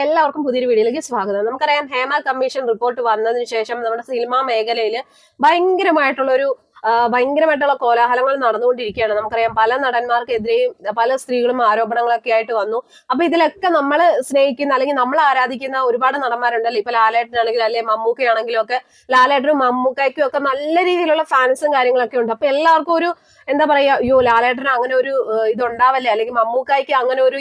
എല്ലാവർക്കും പുതിയൊരു വീഡിയോയിലേക്ക് സ്വാഗതം. നമുക്കറിയാം ഹേമ കമ്മീഷൻ റിപ്പോർട്ട് വന്നതിന് ശേഷം നമ്മുടെ സിനിമാ മേഖലയിൽ ഭയങ്കരമായിട്ടുള്ള ഒരു ആ, ഭയങ്കരമായിട്ടുള്ള കോലാഹലങ്ങൾ നടന്നുകൊണ്ടിരിക്കുകയാണ്. നമുക്കറിയാം പല നടന്മാർക്കെതിരെയും പല സ്ത്രീകളും ആരോപണങ്ങളൊക്കെ ആയിട്ട് വന്നു. അപ്പൊ ഇതിലൊക്കെ നമ്മൾ സ്നേഹിക്കുന്ന അല്ലെങ്കിൽ നമ്മൾ ആരാധിക്കുന്ന ഒരുപാട് നടന്മാരുണ്ടല്ലോ? ഇപ്പൊ ലാലേട്ടനാണെങ്കിലും അല്ലെ മമ്മൂക്കയാണെങ്കിലും ഒക്കെ ലാലേട്ടനും മമ്മൂക്കയ്ക്കും ഒക്കെ നല്ല രീതിയിലുള്ള ഫാൻസും കാര്യങ്ങളൊക്കെ ഉണ്ട്. അപ്പൊ എല്ലാവർക്കും ഒരു എന്താ പറയാ അയ്യോ ലാലേട്ടന് അങ്ങനെ ഒരു ഇതുണ്ടാവല്ലേ? അല്ലെങ്കിൽ മമ്മൂക്കായ്ക്ക് അങ്ങനെ ഒരു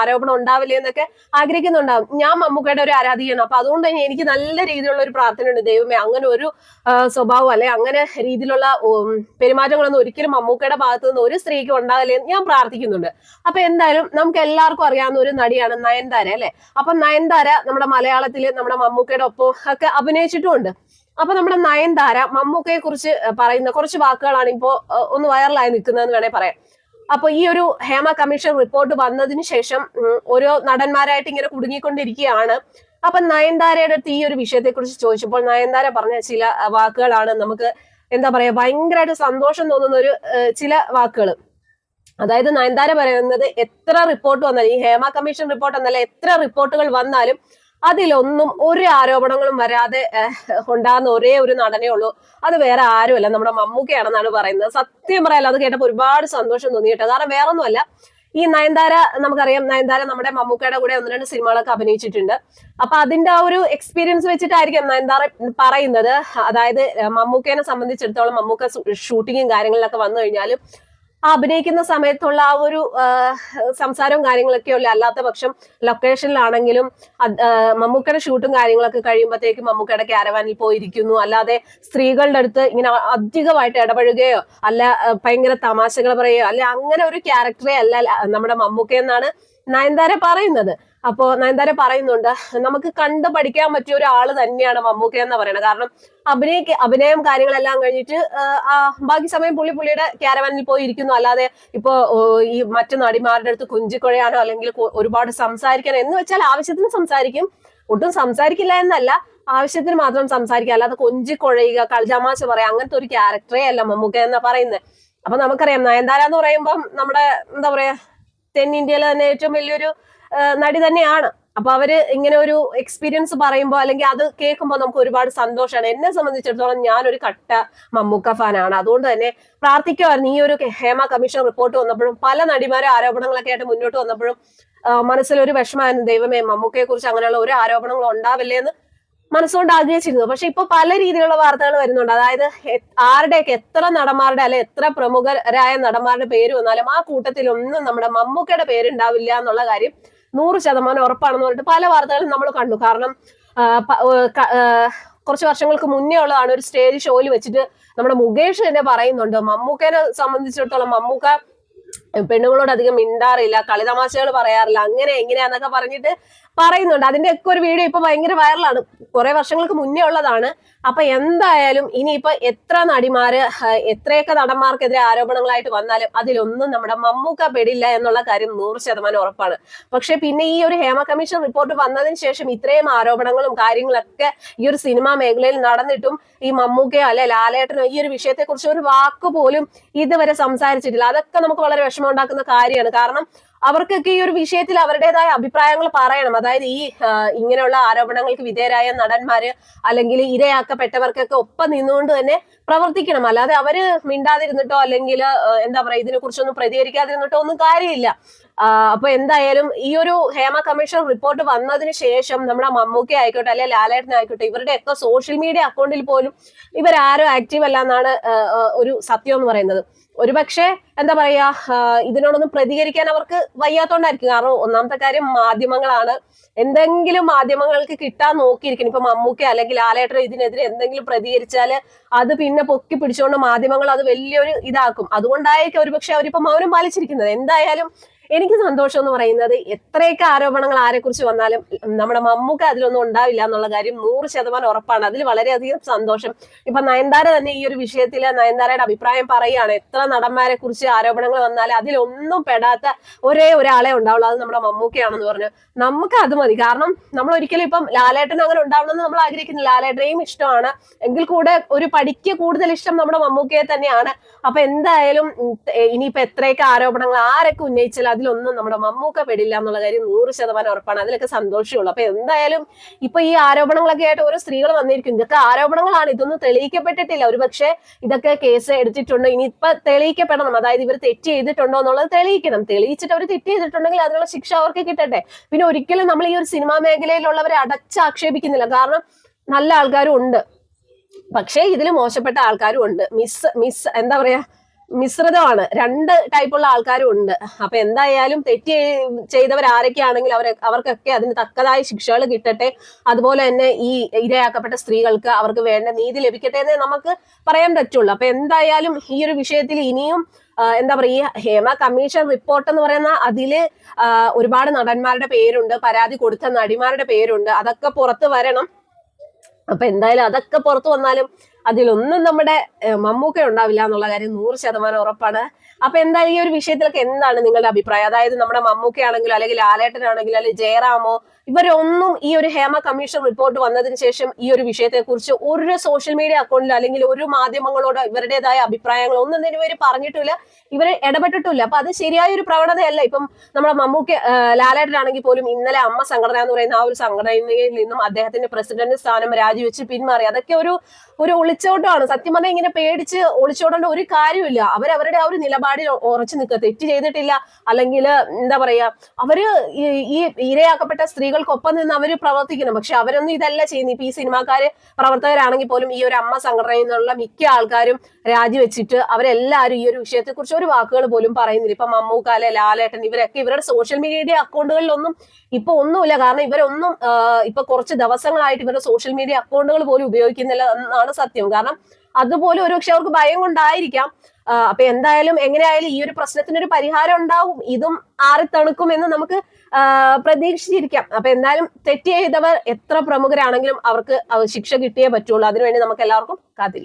ആരോപണം ഉണ്ടാവില്ലേ എന്നൊക്കെ ആഗ്രഹിക്കുന്നുണ്ടാവും. ഞാൻ മമ്മൂക്കയുടെ ഒരു ആരാധികയാണ്. അപ്പൊ അതുകൊണ്ട് തന്നെ എനിക്ക് നല്ല രീതിയിലുള്ള ഒരു പ്രാർത്ഥന ഉണ്ട് ദൈവമേ അങ്ങനെ ഒരു സ്വഭാവം അല്ലെ അങ്ങനെ രീതിയിലുള്ള ഉം, പെരുമാറ്റങ്ങളൊന്നും ഒരിക്കലും മമ്മൂക്കയുടെ ഭാഗത്തു നിന്ന് ഒരു സ്ത്രീക്ക് ഉണ്ടാകില്ലെന്ന് ഞാൻ പ്രാർത്ഥിക്കുന്നുണ്ട്. അപ്പൊ എന്തായാലും നമുക്ക് എല്ലാവർക്കും അറിയാവുന്ന ഒരു നടിയാണ് നയൻതാര അല്ലെ? അപ്പൊ നയൻതാര നമ്മുടെ മലയാളത്തിൽ നമ്മുടെ മമ്മൂക്കയുടെ ഒപ്പം ഒക്കെ അഭിനയിച്ചിട്ടുമുണ്ട്. അപ്പൊ നമ്മുടെ നയൻതാര മമ്മൂക്കയെ കുറിച്ച് പറയുന്ന കുറച്ച് വാക്കുകളാണ് ഇപ്പോ ഒന്ന് വൈറലായി നിൽക്കുന്നതെന്ന് വേണേ പറയാം. അപ്പൊ ഈ ഒരു ഹേമ കമ്മീഷൻ റിപ്പോർട്ട് വന്നതിന് ശേഷം ഓരോ നടന്മാരായിട്ട് ഇങ്ങനെ കുടുങ്ങിക്കൊണ്ടിരിക്കുകയാണ്. അപ്പൊ നയൻതാരയുടെ അടുത്ത് ഈ ഒരു വിഷയത്തെ കുറിച്ച് ചോദിച്ചപ്പോൾ നയൻതാര പറഞ്ഞ ചില വാക്കുകളാണ് നമുക്ക് എന്താ പറയാ ഭയങ്കരമായിട്ട് സന്തോഷം തോന്നുന്ന ഒരു ചില വാക്കുകൾ അതായത് നയൻതാര പറയുന്നത് എത്ര റിപ്പോർട്ട് വന്നാലും ഈ ഹേമ കമ്മീഷൻ റിപ്പോർട്ട് എന്നല്ല എത്ര റിപ്പോർട്ടുകൾ വന്നാലും അതിലൊന്നും ഒരു ആരോപണങ്ങളും വരാതെ ഉണ്ടാകുന്ന ഒരേ ഒരു നടനേ ഉള്ളൂ. അത് വേറെ ആരുമല്ല. നമ്മുടെ മമ്മൂക്കയാണെന്നാണ് പറയുന്നത്. സത്യം പറയാലോ അത് കേട്ടപ്പോൾ ഒരുപാട് സന്തോഷം തോന്നിയിട്ടോ കാരണം വേറൊന്നുമല്ല ഈ നയൻതാര നമുക്കറിയാം നയൻതാര നമ്മുടെ മമ്മൂക്കയുടെ കൂടെ ഒന്ന് രണ്ട് സിനിമകളൊക്കെ അഭിനയിച്ചിട്ടുണ്ട്. അപ്പൊ അതിന്റെ ആ ഒരു എക്സ്പീരിയൻസ് വെച്ചിട്ടായിരിക്കും നയൻതാര പറയുന്നത്. അതായത് മമ്മൂക്കയെ സംബന്ധിച്ചിടത്തോളം മമ്മൂക്ക ഷൂട്ടിങ്ങും കാര്യങ്ങളിലൊക്കെ വന്നു കഴിഞ്ഞാലും അഭിനയിക്കുന്ന സമയത്തുള്ള ആ ഒരു സംസാരവും കാര്യങ്ങളൊക്കെ ഉള്ളു അല്ലാത്ത പക്ഷം ലൊക്കേഷനിലാണെങ്കിലും മമ്മൂക്കയുടെ ഷൂട്ടും കാര്യങ്ങളൊക്കെ കഴിയുമ്പോഴത്തേക്കും മമ്മൂക്കയുടെ ക്യാരവാനിൽ പോയിരിക്കുന്നു. അല്ലാതെ സ്ത്രീകളുടെ അടുത്ത് ഇങ്ങനെ അധികമായിട്ട് ഇടപഴകുകയോ അല്ല ഭയങ്കര തമാശകൾ പറയുകയോ അല്ലെ അങ്ങനെ ഒരു ക്യാരക്ടറെ അല്ല നമ്മുടെ മമ്മൂക്ക എന്നാണ് നയൻതാര പറയുന്നത്. അപ്പോ നയൻതാര പറയുന്നുണ്ട് നമുക്ക് കണ്ടു പഠിക്കാൻ പറ്റിയ ഒരാൾ തന്നെയാണ് മമ്മൂക്ക എന്ന് പറയുന്നത് കാരണം അഭിനയ അഭിനയം കാര്യങ്ങളെല്ലാം കഴിഞ്ഞിട്ട് ബാക്കി സമയം പുള്ളി പുള്ളിയുടെ ക്യാരവാനിൽ പോയി ഇരിക്കുന്നു. അല്ലാതെ ഇപ്പോ ഈ മറ്റു നടിമാരുടെ അടുത്ത് കുഞ്ചിക്കുഴയാനോ അല്ലെങ്കിൽ ഒരുപാട് സംസാരിക്കാനോ എന്ന് വെച്ചാൽ ആവശ്യത്തിന് സംസാരിക്കും. ഒട്ടും സംസാരിക്കില്ല എന്നല്ല ആവശ്യത്തിന് മാത്രം സംസാരിക്കുക അല്ലാതെ കൊഞ്ചിക്കൊഴയുക കളിജാമാശ പറയുക അങ്ങനത്തെ ഒരു ക്യാരക്ടറേ അല്ല മമ്മൂക്ക എന്ന് പറയുന്നത്. അപ്പൊ നമുക്കറിയാം നയൻതാര എന്ന് പറയുമ്പം നമ്മുടെ എന്താ പറയാ തെന്നിന്ത്യയിലെ തന്നെ ഏറ്റവും വലിയൊരു നടി തന്നെയാണ്. അപ്പൊ അവർ ഇങ്ങനെ ഒരു എക്സ്പീരിയൻസ് പറയുമ്പോൾ അല്ലെങ്കിൽ അത് കേൾക്കുമ്പോൾ നമുക്ക് ഒരുപാട് സന്തോഷമാണ്. എന്നെ സംബന്ധിച്ചിടത്തോളം ഞാനൊരു കട്ട മമ്മൂക്ക ഫാനാണ്. അതുകൊണ്ട് തന്നെ പ്രാർത്ഥിക്കുമായിരുന്നു ഈ ഒരു ഹേമ കമ്മീഷൻ റിപ്പോർട്ട് വന്നപ്പോഴും പല നടിമാരെ ആരോപണങ്ങളൊക്കെ ആയിട്ട് മുന്നോട്ട് വന്നപ്പോഴും മനസ്സിലൊരു വിഷമമായിരുന്നു. ദൈവമേ മമ്മൂക്കയെ കുറിച്ച് അങ്ങനെയുള്ള ഒരു ആരോപണങ്ങളും ഉണ്ടാവില്ലേ എന്ന് മനസ്സുകൊണ്ട് ആഗ്രഹിച്ചിരുന്നു പക്ഷെ ഇപ്പൊ പല രീതിയിലുള്ള വാർത്തകൾ വരുന്നുണ്ട്. അതായത് ആരുടെയൊക്കെ എത്ര നടന്മാരുടെ അല്ലെ എത്ര പ്രമുഖരായ നടന്മാരുടെ പേര് വന്നാലും ആ കൂട്ടത്തിൽ ഒന്നും നമ്മുടെ മമ്മൂക്കയുടെ പേരുണ്ടാവില്ല എന്നുള്ള കാര്യം നൂറ് ശതമാനം ഉറപ്പാണെന്ന് പറഞ്ഞിട്ട് പല വാർത്തകളും നമ്മൾ കണ്ടു. കാരണം കുറച്ച് വർഷങ്ങൾക്ക് മുന്നേ ഉള്ളതാണ് ഒരു സ്റ്റേജ് ഷോയിൽ വെച്ചിട്ട് നമ്മുടെ മുകേഷ് തന്നെ പറയുന്നുണ്ട്. മമ്മൂക്കനെ സംബന്ധിച്ചിടത്തോളം മമ്മൂക്ക പെണ്ണുങ്ങളോട് അധികം മിണ്ടാറില്ല കളിതമാശകൾ പറയാറില്ല അങ്ങനെ എങ്ങനെയാന്നൊക്കെ പറഞ്ഞിട്ട് പറയുന്നുണ്ട്. അതിന്റെ ഒക്കെ ഒരു വീഡിയോ ഇപ്പൊ ഭയങ്കര വൈറലാണ് കുറെ വർഷങ്ങൾക്ക് മുന്നേ ഉള്ളതാണ്. അപ്പൊ എന്തായാലും ഇനിയിപ്പോ എത്ര നടിമാര് എത്രയൊക്കെ നടന്മാർക്കെതിരെ ആരോപണങ്ങളായിട്ട് വന്നാലും അതിലൊന്നും നമ്മുടെ മമ്മൂക്ക പെടില്ല എന്നുള്ള കാര്യം നൂറ് ശതമാനം ഉറപ്പാണ്. പക്ഷെ പിന്നെ ഈ ഒരു ഹേമ കമ്മീഷൻ റിപ്പോർട്ട് വന്നതിന് ശേഷം ഇത്രയും ആരോപണങ്ങളും കാര്യങ്ങളൊക്കെ ഈ ഒരു സിനിമാ മേഖലയിൽ നടന്നിട്ടും ഈ മമ്മൂക്കയോ അല്ലെ ലാലേട്ടനോ ഈ ഒരു വിഷയത്തെ കുറിച്ച് ഒരു വാക്ക് പോലും ഇതുവരെ സംസാരിച്ചിട്ടില്ല. അതൊക്കെ നമുക്ക് വളരെ വിഷമം ഉണ്ടാക്കുന്ന കാര്യമാണ്. കാരണം അവർക്കൊക്കെ ഈ ഒരു വിഷയത്തിൽ അവരുടേതായ അഭിപ്രായങ്ങൾ പറയണം. അതായത് ഈ ഇങ്ങനെയുള്ള ആരോപണങ്ങൾക്ക് വിധേയരായ നടന്മാര് അല്ലെങ്കിൽ ഇരയാക്കപ്പെട്ടവർക്കൊക്കെ ഒപ്പം നിന്നുകൊണ്ട് തന്നെ പ്രവർത്തിക്കണം. അല്ലാതെ അവർ മിണ്ടാതിരുന്നിട്ടോ അല്ലെങ്കിൽ എന്താ പറയാ ഇതിനെ കുറിച്ചൊന്നും പ്രതികരിക്കാതിരുന്നിട്ടോ ഒന്നും കാര്യമില്ല. അപ്പൊ എന്തായാലും ഈ ഒരു ഹേമ കമ്മീഷൻ റിപ്പോർട്ട് വന്നതിന് ശേഷം നമ്മുടെ മമ്മൂക്ക ആയിക്കോട്ടെ അല്ലെ ലാലേട്ടൻ ആയിക്കോട്ടെ ഇവരുടെ ഒക്കെ സോഷ്യൽ മീഡിയ അക്കൗണ്ടിൽ പോലും ഇവരാരും ആക്റ്റീവ് അല്ല എന്നാണ് ഒരു സത്യം എന്ന് പറയുന്നത്. ഒരുപക്ഷെ എന്താ പറയാ ഇതിനോടൊന്നും പ്രതികരിക്കാൻ അവർക്ക് വയ്യാത്തോണ്ടായിരിക്കും. കാരണം ഒന്നാമത്തെ കാര്യം മാധ്യമങ്ങളാണ്. എന്തെങ്കിലും മാധ്യമങ്ങൾക്ക് കിട്ടാൻ നോക്കിയിരിക്കണം. ഇപ്പൊ മമ്മൂക്ക അല്ലെങ്കിൽ ലാലേട്ടൻ ഇതിനെതിരെ എന്തെങ്കിലും പ്രതികരിച്ചാൽ അത് പിന്നെ പൊക്കി പിടിച്ചുകൊണ്ട് മാധ്യമങ്ങൾ അത് വലിയൊരു ഇതാക്കും. അതുകൊണ്ടായിരിക്കും ഒരുപക്ഷെ അവരിപ്പോ മൗനം പാലിച്ചിരിക്കുന്നത്. എന്തായാലും എനിക്ക് സന്തോഷം എന്ന് പറയുന്നത് എത്രയൊക്കെ ആരോപണങ്ങൾ ആരെക്കുറിച്ച് വന്നാലും നമ്മുടെ മമ്മൂക്ക അതിലൊന്നും ഉണ്ടാവില്ല എന്നുള്ള കാര്യം നൂറ് ശതമാനം ഉറപ്പാണ്. അതിൽ വളരെയധികം സന്തോഷം. ഇപ്പൊ നയൻതാര തന്നെ ഈ ഒരു വിഷയത്തിൽ നയൻതാരയുടെ അഭിപ്രായം പറയുകയാണ് എത്ര നടന്മാരെ കുറിച്ച് ആരോപണങ്ങൾ വന്നാലും അതിലൊന്നും പെടാത്ത ഒരേ ഒരാളെ ഉണ്ടാവുള്ളൂ. അത് നമ്മുടെ മമ്മൂക്കയാണെന്ന് പറഞ്ഞു. നമുക്ക് അത് മതി. കാരണം നമ്മൾ ഒരിക്കലും ഇപ്പം ലാലേട്ടൻ അങ്ങനെ ഉണ്ടാവണമെന്ന് നമ്മൾ ആഗ്രഹിക്കുന്നില്ല. ലാലേട്ടനെയും ഇഷ്ടമാണ്. എങ്കിൽ കൂടെ ഒരു പഠിക്ക് കൂടുതൽ ഇഷ്ടം നമ്മുടെ മമ്മൂക്കയെ തന്നെയാണ്. അപ്പൊ എന്തായാലും ഇനിയിപ്പോ എത്രയൊക്കെ ആരോപണങ്ങൾ ആരൊക്കെ ഉന്നയിച്ചാലും അതിലൊന്നും നമ്മുടെ മമ്മൂക്ക പെടില്ല എന്നുള്ള കാര്യം നൂറ് ശതമാനം ഉറപ്പാണ്. അതിലൊക്കെ സന്തോഷമുള്ളു. അപ്പൊ എന്തായാലും ഇപ്പൊ ഈ ആരോപണങ്ങളൊക്കെ ആയിട്ട് ഓരോ സ്ത്രീകൾ വന്നിരിക്കും ഇതൊക്കെ ആരോപണങ്ങളാണ്. ഇതൊന്നും തെളിയിക്കപ്പെട്ടിട്ടില്ല. ഒരു പക്ഷേ ഇതൊക്കെ കേസ് എടുത്തിട്ടുണ്ട്. ഇനി ഇപ്പൊ തെളിയിക്കപ്പെടണം. അതായത് ഇവർ തെറ്റ് ചെയ്തിട്ടുണ്ടോ എന്നുള്ളത് തെളിയിക്കണം. തെളിയിച്ചിട്ട് അവർ തെറ്റ് ചെയ്തിട്ടുണ്ടെങ്കിൽ അതിനുള്ള ശിക്ഷ അവർക്ക് കിട്ടട്ടെ. പിന്നെ ഒരിക്കലും നമ്മൾ ഈ ഒരു സിനിമാ മേഖലയിലുള്ളവരെ അടച്ചാക്ഷേപിക്കുന്നില്ല കാരണം നല്ല ആൾക്കാരും ഉണ്ട്. പക്ഷേ ഇതിൽ മോശപ്പെട്ട ആൾക്കാരും ഉണ്ട്. മിസ് മിസ് എന്താ പറയാ? മിശ്രിതമാണ്. രണ്ട് ടൈപ്പുള്ള ആൾക്കാരും ഉണ്ട്. അപ്പൊ എന്തായാലും തെറ്റ് ചെയ്തവർ ആരൊക്കെയാണെങ്കിൽ അവർ അവർക്കൊക്കെ അതിന് തക്കതായ ശിക്ഷകൾ കിട്ടട്ടെ. അതുപോലെ തന്നെ ഈ ഇരയാക്കപ്പെട്ട സ്ത്രീകൾക്ക് അവർക്ക് വേണ്ട നീതി ലഭിക്കട്ടെ എന്ന് നമുക്ക് പറയാൻ പറ്റുള്ളൂ. അപ്പൊ എന്തായാലും ഈ ഒരു വിഷയത്തിൽ ഇനിയും എന്താ പറയുക ഹേമ കമ്മീഷൻ റിപ്പോർട്ട് എന്ന് പറയുന്ന അതിൽ ഒരുപാട് നടന്മാരുടെ പേരുണ്ട്. പരാതി കൊടുത്ത നടിമാരുടെ പേരുണ്ട്. അതൊക്കെ പുറത്ത് വരണം. അപ്പൊ എന്തായാലും അതൊക്കെ പുറത്തു വന്നാലും അതിലൊന്നും നമ്മുടെ മമ്മൂക്ക ഉണ്ടാവില്ല എന്നുള്ള കാര്യം നൂറ് ശതമാനം ഉറപ്പാണ്. അപ്പൊ എന്തായാലും ഈ ഒരു വിഷയത്തിലൊക്കെ എന്താണ് നിങ്ങളുടെ അഭിപ്രായം? അതായത് നമ്മുടെ മമ്മൂക്കയാണെങ്കിലും അല്ലെങ്കിൽ ആലേട്ടനാണെങ്കിലും അല്ലെങ്കിൽ ജയറാമോ ഇവരൊന്നും ഈ ഒരു ഹേമ കമ്മീഷൻ റിപ്പോർട്ട് വന്നതിന് ശേഷം ഈ ഒരു വിഷയത്തെ കുറിച്ച് ഒരു സോഷ്യൽ മീഡിയ അക്കൗണ്ടിൽ അല്ലെങ്കിൽ ഒരു മാധ്യമങ്ങളോട് ഇവരുടേതായ അഭിപ്രായങ്ങൾ ഒന്നും തന്നെ ഇവർ പറഞ്ഞിട്ടില്ല. ഇവർ ഇടപെട്ടിട്ടില്ല. അപ്പൊ അത് ശരിയായ ഒരു പ്രവണതയല്ല. ഇപ്പം നമ്മുടെ മമ്മൂക്ക ലാലേട്ടനാണെങ്കിൽ പോലും ഇന്നലെ അമ്മ സംഘടന എന്ന് പറയുന്ന ആ ഒരു സംഘടനയിൽ നിന്നും അദ്ദേഹത്തിന്റെ പ്രസിഡന്റ് സ്ഥാനം രാജിവെച്ച് പിന്മാറി. അതൊക്കെ ഒരു ഒരു ഒളിച്ചോട്ടമാണ് സത്യം പറഞ്ഞാൽ ഇങ്ങനെ പേടിച്ച് ഒളിച്ചോടേണ്ട ഒരു കാര്യമില്ല അവരവരുടെ ആ ഒരു നിലപാടിൽ ഉറച്ചു നിൽക്കുക. തെറ്റ് ചെയ്തിട്ടില്ല. അല്ലെങ്കിൽ എന്താ പറയാ അവർ ഈ- ഇരയാക്കപ്പെട്ട സ്ത്രീകൾക്കൊപ്പം നിന്ന് അവർ പ്രവർത്തിക്കണം. പക്ഷെ അവരൊന്നും ഇതല്ല ചെയ്യുന്നത്. ഇപ്പൊ ഈ സിനിമാക്കാര് പ്രവർത്തകരാണെങ്കിൽ പോലും ഈ ഒരു അമ്മ സംഘടനയിൽ നിന്നുള്ള മിക്ക ആൾക്കാരും രാജിവെച്ചിട്ട് അവരെല്ലാവരും ഈ ഒരു വിഷയത്തെ കുറിച്ച് ഒരു വാക്കുകൾ പോലും പറയുന്നില്ല. ഇപ്പൊ മമ്മൂക്കാലെ ലാലേട്ടൻ ഇവരൊക്കെ ഇവരുടെ സോഷ്യൽ മീഡിയ അക്കൗണ്ടുകളിലൊന്നും ഇപ്പൊ ഒന്നുമില്ല. കാരണം ഇവരൊന്നും ഇപ്പൊ കുറച്ച് ദിവസങ്ങളായിട്ട് ഇവരുടെ സോഷ്യൽ മീഡിയ അക്കൗണ്ടുകൾ പോലും ഉപയോഗിക്കുന്നില്ല എന്നാണ് സത്യം. കാരണം അതുപോലെ ഒരുപക്ഷെ അവർക്ക് ഭയം കൊണ്ടായിരിക്കാം. അപ്പൊ എന്തായാലും എങ്ങനെയായാലും ഈ ഒരു പ്രശ്നത്തിനൊരു പരിഹാരം ഉണ്ടാവും. ഇതും ആറി തണുക്കും എന്ന് നമുക്ക് പ്രതീക്ഷിച്ചിരിക്കാം. അപ്പൊ എന്തായാലും തെറ്റ് ചെയ്തവർ എത്ര പ്രമുഖരാണെങ്കിലും അവർക്ക് ശിക്ഷ കിട്ടിയേ പറ്റുള്ളൂ. അതിനുവേണ്ടി നമുക്ക് എല്ലാവർക്കും കാത്തിരിക്കാം.